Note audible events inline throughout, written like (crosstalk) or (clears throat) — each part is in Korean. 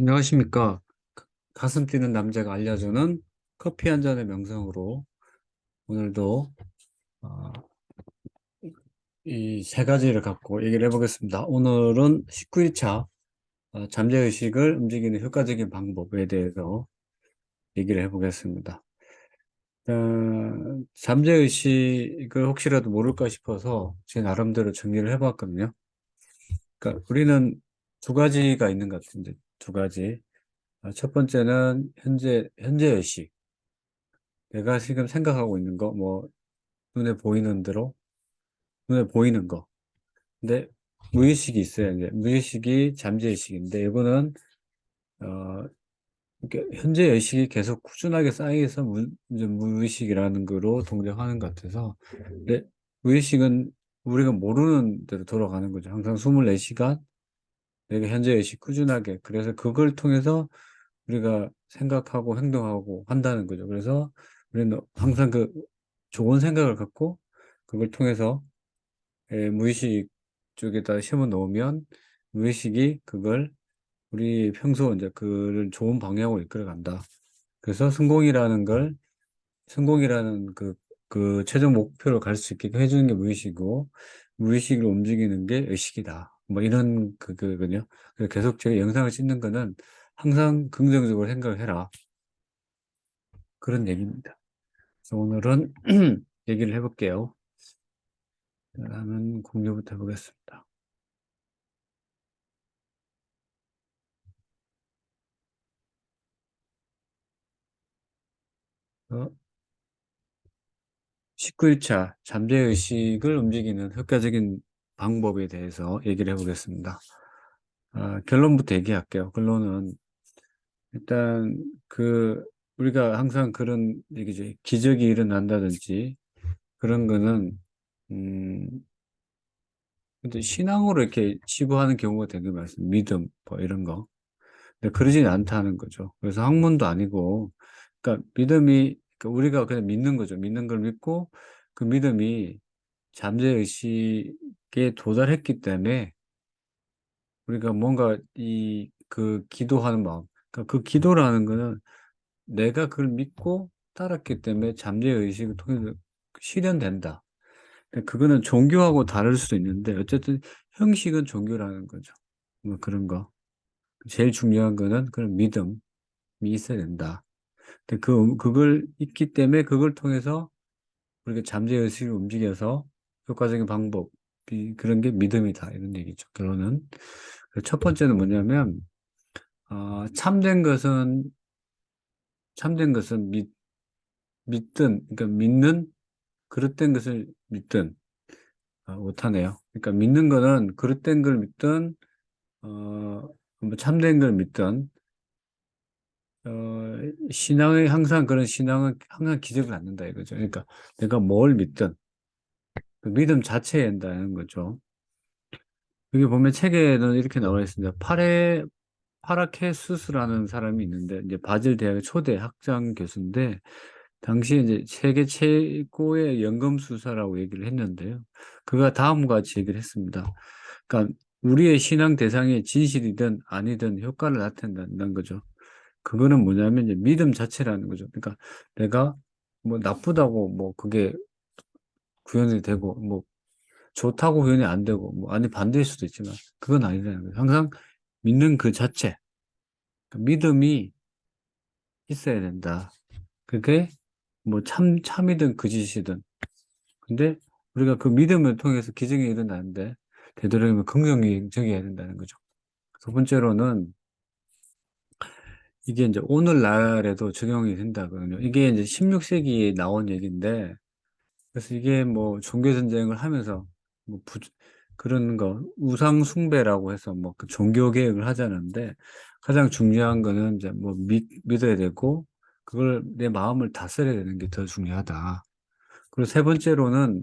안녕하십니까. 가슴 뛰는 남자가 알려주는 커피 한 잔의 명성으로 오늘도 어, 이세 가지를 갖고 얘기를 해보겠습니다. 오늘은 19일차 어, 잠재의식을 움직이는 효과적인 방법에 대해서 얘기를 해보겠습니다. 어, 잠재의식을 혹시라도 모를까 싶어서 제 나름대로 정리를 해봤거든요. 그러니까 우리는 두 가지가 있는 것 같은데 두 가지. 아, 첫 번째는 현재, 현재 의식. 내가 지금 생각하고 있는 거, 뭐, 눈에 보이는 대로, 눈에 보이는 거. 근데 무의식이 있어요. 이제 무의식이 잠재의식인데, 이거는, 어, 현재 의식이 계속 꾸준하게 쌓여서 무, 무의식이라는 거로 동작하는 것 같아서. 근데 무의식은 우리가 모르는 대로 돌아가는 거죠. 항상 24시간 내가 현재 의식 꾸준하게. 그래서 그걸 통해서 우리가 생각하고 행동하고 한다는 거죠. 그래서 우리는 항상 그 좋은 생각을 갖고 그걸 통해서 에, 무의식 쪽에다 심어 놓으면 무의식이 그걸 우리 평소 이제 그를 좋은 방향으로 이끌어 간다. 그래서 성공이라는 걸 성공이라는 그, 그 최종 목표로 갈 수 있게 해주는 게 무의식이고 무의식을 움직이는 게 의식이다. 뭐 이런 그. 그래서 계속 제가 영상을 찍는 거는 항상 긍정적으로 생각을 해라. 그런 얘기입니다. 그래서 오늘은 (clears throat) 얘기를 해볼게요. 그러면 공유부터 해보겠습니다. 어, 19일차 잠재의식을 움직이는 효과적인 방법에 대해서 얘기를 해보겠습니다. 아, 결론부터 얘기할게요. 결론은 일단 그 우리가 항상 그런 얘기죠. 기적이 일어난다든지 그런 거는 음 근데 신앙으로 이렇게 치부하는 경우가 되게 많습니다. 믿음 뭐 이런 거. 근데 그러진 않다는 거죠. 그래서 학문도 아니고 그러니까 믿음이 그러니까 우리가 그냥 믿는 거죠. 믿는 걸 믿고 그 믿음이 잠재의식 에 도달했기 때문에 우리가 뭔가 이 그 기도하는 마음 그러니까 그 기도라는 거는 내가 그걸 믿고 따랐기 때문에 잠재의식을 통해서 실현된다. 그거는 종교하고 다를 수도 있는데 어쨌든 형식은 종교라는 거죠. 뭐 그런 거. 제일 중요한 거는 그런 믿음이 있어야 된다. 근데 그, 그걸 있기 때문에 그걸 통해서 우리가 잠재의식을 움직여서 효과적인 방법, 그런 게 믿음이다. 이런 얘기죠. 결론은. 첫 번째는 뭐냐면, 어, 참된 것은, 참된 것은 믿, 믿든, 그러니까 믿는, 그릇된 것을 믿든, 어, 못하네요. 그러니까 믿는 거는 그릇된 걸 믿든, 어, 뭐 참된 걸 믿든, 어, 신앙의 항상 그런 신앙은 항상 기적을 갖는다 이거죠. 그러니까 내가 뭘 믿든 그 믿음 자체에 한다는 거죠. 여기 보면 책에는 이렇게 나와 있습니다. 파레 파라케수스라는 사람이 있는데 이제 바질 대학의 초대 학장 교수인데 당시에 이제 세계 최고의 연금술사라고 얘기를 했는데요. 그가 다음과 같이 얘기를 했습니다. 그러니까 우리의 신앙 대상이 진실이든 아니든 효과를 나타낸다는 거죠. 그거는 뭐냐면 이제 믿음 자체라는 거죠. 그러니까 내가 뭐 나쁘다고 뭐 그게 구현이 되고 뭐 좋다고 구현이 안 되고 뭐 아니 반대일 수도 있지만 그건 아니라는 거예요. 항상 믿는 그 자체 그러니까 믿음이 있어야 된다. 그게 뭐 참 참이든 거짓이든 근데 우리가 그 믿음을 통해서 기적이 일어나는데 되도록이면 긍정적이어야 된다는 거죠. 두 번째로는 이게 이제 오늘날에도 적용이 된다거든요. 이게 이제 16세기에 나온 얘기인데, 그래서 이게 뭐 종교 전쟁을 하면서 뭐 부, 그런 거, 우상 숭배라고 해서 뭐 그 종교 개혁을 하자는데, 가장 중요한 거는 이제 뭐 믿, 믿어야 되고, 그걸 내 마음을 다스려야 되는 게 더 중요하다. 그리고 세 번째로는,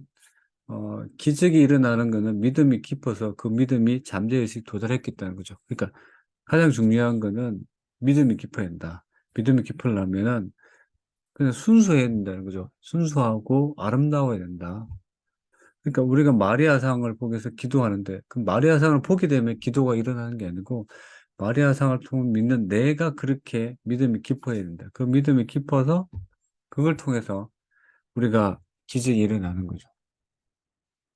어, 기적이 일어나는 거는 믿음이 깊어서 그 믿음이 잠재의식 도달했겠다는 거죠. 그러니까 가장 중요한 거는 믿음이 깊어야 된다. 믿음이 깊으려면은 그냥 순수해야 된다는 거죠. 순수하고 아름다워야 된다. 그러니까 우리가 마리아상을 보기 위해서 기도하는데 그 마리아상을 보게 되면 기도가 일어나는 게 아니고 마리아상을 통해 믿는 내가 그렇게 믿음이 깊어야 된다. 그 믿음이 깊어서 그걸 통해서 우리가 기적이 일어나는 거죠.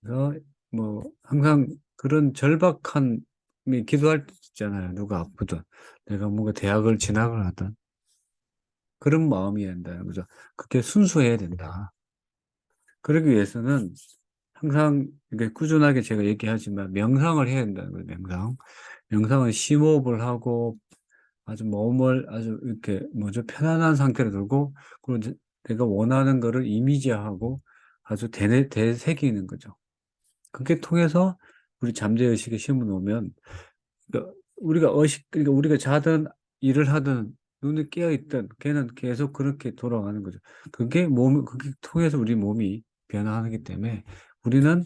그래서 뭐 항상 그런 절박한 기도할 때 있잖아요. 누가 아프든 내가 뭔가 대학을 진학을 하든 그런 마음이어야 된다. 그죠? 그게 순수해야 된다. 그러기 위해서는 항상 이게 꾸준하게 제가 얘기하지만 명상을 해야 된다는 거예요. 명상. 명상은 심호흡을 하고 아주 몸을 아주 이렇게 뭐죠 편안한 상태로 들고 그리고 내가 원하는 거를 이미지하고 아주 대내 대새기는 거죠. 그게 통해서 우리 잠재 의식에 심어 놓으면 그러니까 우리가 의식 그러니까 우리가 자든 일을 하든 눈이 깨어 있든 걔는 계속 그렇게 돌아가는 거죠. 그게 몸 그게 통해서 우리 몸이 변화하기 때문에 우리는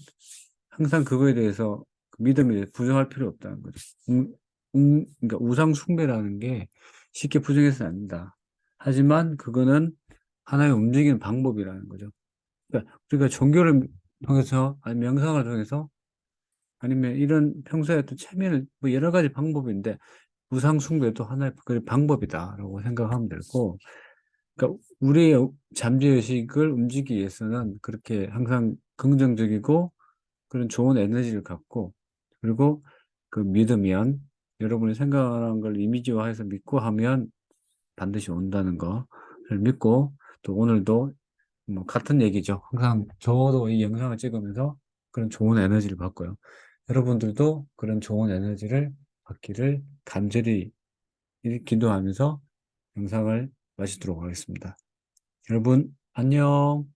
항상 그거에 대해서 믿음에 부정할 필요 없다는 거죠. 음, 음, 그러니까 우상 숭배라는 게 쉽게 부정해서는 안 된다. 하지만 그거는 하나의 움직이는 방법이라는 거죠. 그러니까 우리가 종교를 통해서 아니 명상을 통해서 아니면 이런 평소에 또 체면을 뭐 여러 가지 방법인데 우상 숭배도 하나의 그 방법이다라고 생각하면 되고 그러니까 우리의 잠재 의식을 움직이기 위해서는 그렇게 항상 긍정적이고 그런 좋은 에너지를 갖고 그리고 그 믿으면 여러분이 생각하는 걸 이미지화해서 믿고 하면 반드시 온다는 거를 믿고 또 오늘도 뭐 같은 얘기죠. 항상 저도 이 영상을 찍으면서 그런 좋은 에너지를 받고요. 여러분들도 그런 좋은 에너지를 받기를 간절히 기도하면서 영상을 마치도록 하겠습니다. 여러분 안녕.